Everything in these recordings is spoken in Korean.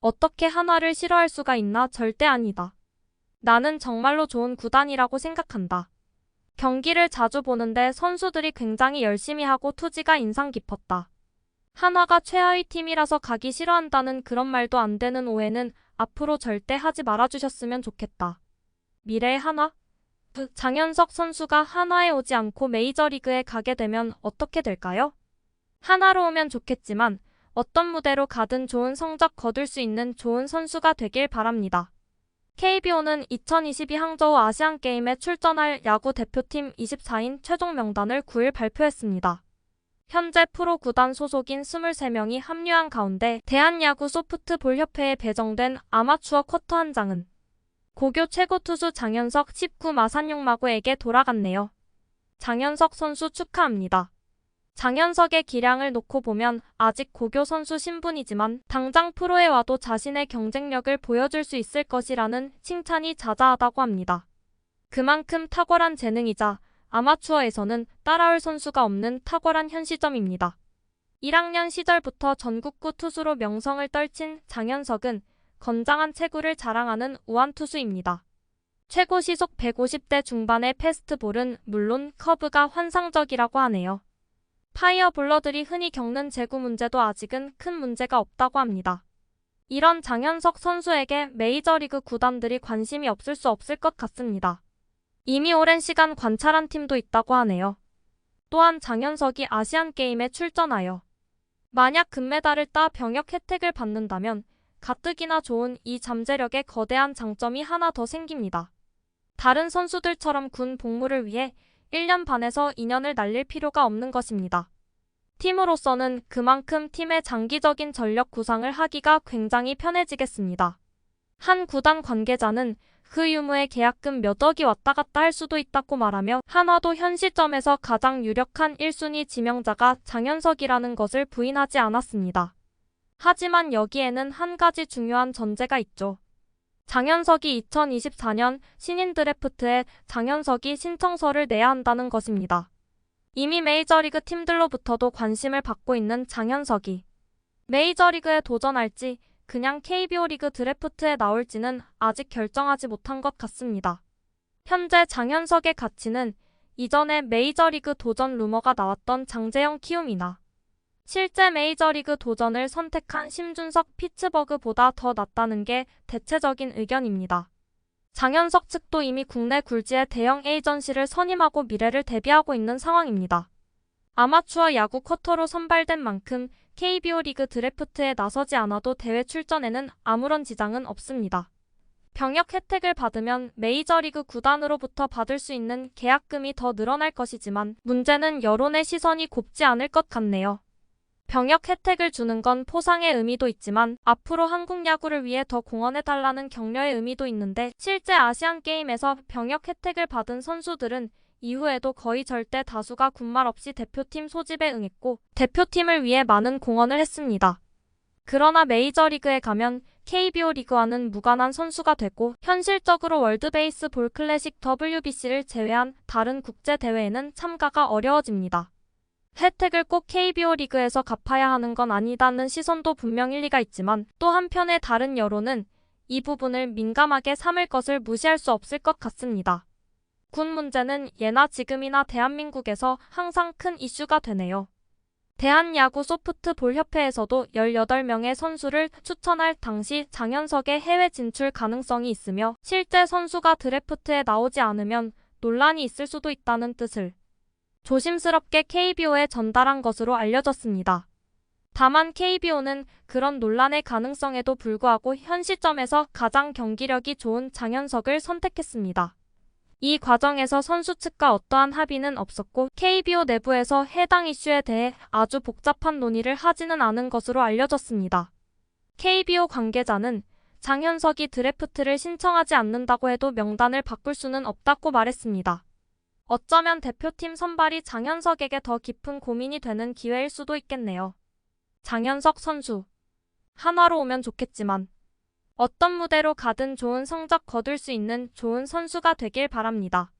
어떻게 하나를 싫어할 수가 있나 절대 아니다. 나는 정말로 좋은 구단이라고 생각한다. 경기를 자주 보는데 선수들이 굉장히 열심히 하고 투지가 인상 깊었다. 한화가 최하위 팀이라서 가기 싫어한다는 그런 말도 안 되는 오해는 앞으로 절대 하지 말아주셨으면 좋겠다. 미래의 한화? 그 장현석 선수가 한화에 오지 않고 메이저리그에 가게 되면 어떻게 될까요? 한화로 오면 좋겠지만 어떤 무대로 가든 좋은 성적 거둘 수 있는 좋은 선수가 되길 바랍니다. KBO는 2022 항저우 아시안게임에 출전할 야구 대표팀 24인 최종 명단을 9일 발표했습니다. 현재 프로 구단 소속인 23명이 합류한 가운데 대한야구 소프트볼협회에 배정된 아마추어 쿼터 한 장은 고교 최고 투수 장현석 19 마산용마구에게 돌아갔네요. 장현석 선수 축하합니다. 장현석의 기량을 놓고 보면 아직 고교 선수 신분이지만 당장 프로에 와도 자신의 경쟁력을 보여줄 수 있을 것이라는 칭찬이 자자하다고 합니다. 그만큼 탁월한 재능이자 아마추어에서는 따라올 선수가 없는 탁월한 현 시점입니다. 1학년 시절부터 전국구 투수로 명성을 떨친 장현석은 건장한 체구를 자랑하는 우완 투수입니다. 최고 시속 150대 중반의 패스트볼은 물론 커브가 환상적이라고 하네요. 파이어볼러들이 흔히 겪는 제구 문제도 아직은 큰 문제가 없다고 합니다. 이런 장현석 선수에게 메이저리그 구단들이 관심이 없을 수 없을 것 같습니다. 이미 오랜 시간 관찰한 팀도 있다고 하네요. 또한 장현석이 아시안게임에 출전하여 만약 금메달을 따 병역 혜택을 받는다면 가뜩이나 좋은 이 잠재력에 거대한 장점이 하나 더 생깁니다. 다른 선수들처럼 군 복무를 위해 1년 반에서 2년을 날릴 필요가 없는 것입니다. 팀으로서는 그만큼 팀의 장기적인 전력 구상을 하기가 굉장히 편해지겠습니다. 한 구단 관계자는 그 유무의 계약금 몇 억이 왔다 갔다 할 수도 있다고 말하며 한화도 현 시점에서 가장 유력한 1순위 지명자가 장현석이라는 것을 부인하지 않았습니다. 하지만 여기에는 한 가지 중요한 전제가 있죠. 장현석이 2024년 신인 드래프트에 장현석이 신청서를 내야 한다는 것입니다. 이미 메이저리그 팀들로부터도 관심을 받고 있는 장현석이 메이저리그에 도전할지 그냥 KBO 리그 드래프트에 나올지는 아직 결정하지 못한 것 같습니다. 현재 장현석의 가치는 이전에 메이저리그 도전 루머가 나왔던 장재영 키움이나 실제 메이저리그 도전을 선택한 심준석 피츠버그보다 더 낫다는 게 대체적인 의견입니다. 장현석 측도 이미 국내 굴지의 대형 에이전시를 선임하고 미래를 대비하고 있는 상황입니다. 아마추어 야구 쿼터로 선발된 만큼 KBO 리그 드래프트에 나서지 않아도 대회 출전에는 아무런 지장은 없습니다. 병역 혜택을 받으면 메이저리그 구단으로부터 받을 수 있는 계약금이 더 늘어날 것이지만 문제는 여론의 시선이 곱지 않을 것 같네요. 병역 혜택을 주는 건 포상의 의미도 있지만 앞으로 한국 야구를 위해 더 공헌해달라는 격려의 의미도 있는데 실제 아시안 게임에서 병역 혜택을 받은 선수들은 이후에도 거의 절대 다수가 군말 없이 대표팀 소집에 응했고 대표팀을 위해 많은 공헌을 했습니다. 그러나 메이저리그에 가면 KBO 리그와는 무관한 선수가 되고 현실적으로 월드베이스볼 클래식 WBC를 제외한 다른 국제 대회에는 참가가 어려워집니다. 혜택을 꼭 KBO 리그에서 갚아야 하는 건 아니다는 시선도 분명 일리가 있지만 또 한편의 다른 여론은 이 부분을 민감하게 삼을 것을 무시할 수 없을 것 같습니다. 군 문제는 예나 지금이나 대한민국에서 항상 큰 이슈가 되네요. 대한야구 소프트볼 협회에서도 18명의 선수를 추천할 당시 장현석의 해외 진출 가능성이 있으며 실제 선수가 드래프트에 나오지 않으면 논란이 있을 수도 있다는 뜻을 조심스럽게 KBO에 전달한 것으로 알려졌습니다. 다만 KBO는 그런 논란의 가능성에도 불구하고 현 시점에서 가장 경기력이 좋은 장현석을 선택했습니다. 이 과정에서 선수 측과 어떠한 합의는 없었고 KBO 내부에서 해당 이슈에 대해 아주 복잡한 논의를 하지는 않은 것으로 알려졌습니다. KBO 관계자는 장현석이 드래프트를 신청하지 않는다고 해도 명단을 바꿀 수는 없다고 말했습니다. 어쩌면 대표팀 선발이 장현석에게 더 깊은 고민이 되는 기회일 수도 있겠네요. 장현석 선수. 한화로 오면 좋겠지만 어떤 무대로 가든 좋은 성적 거둘 수 있는 좋은 선수가 되길 바랍니다.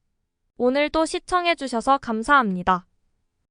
오늘도 시청해주셔서 감사합니다.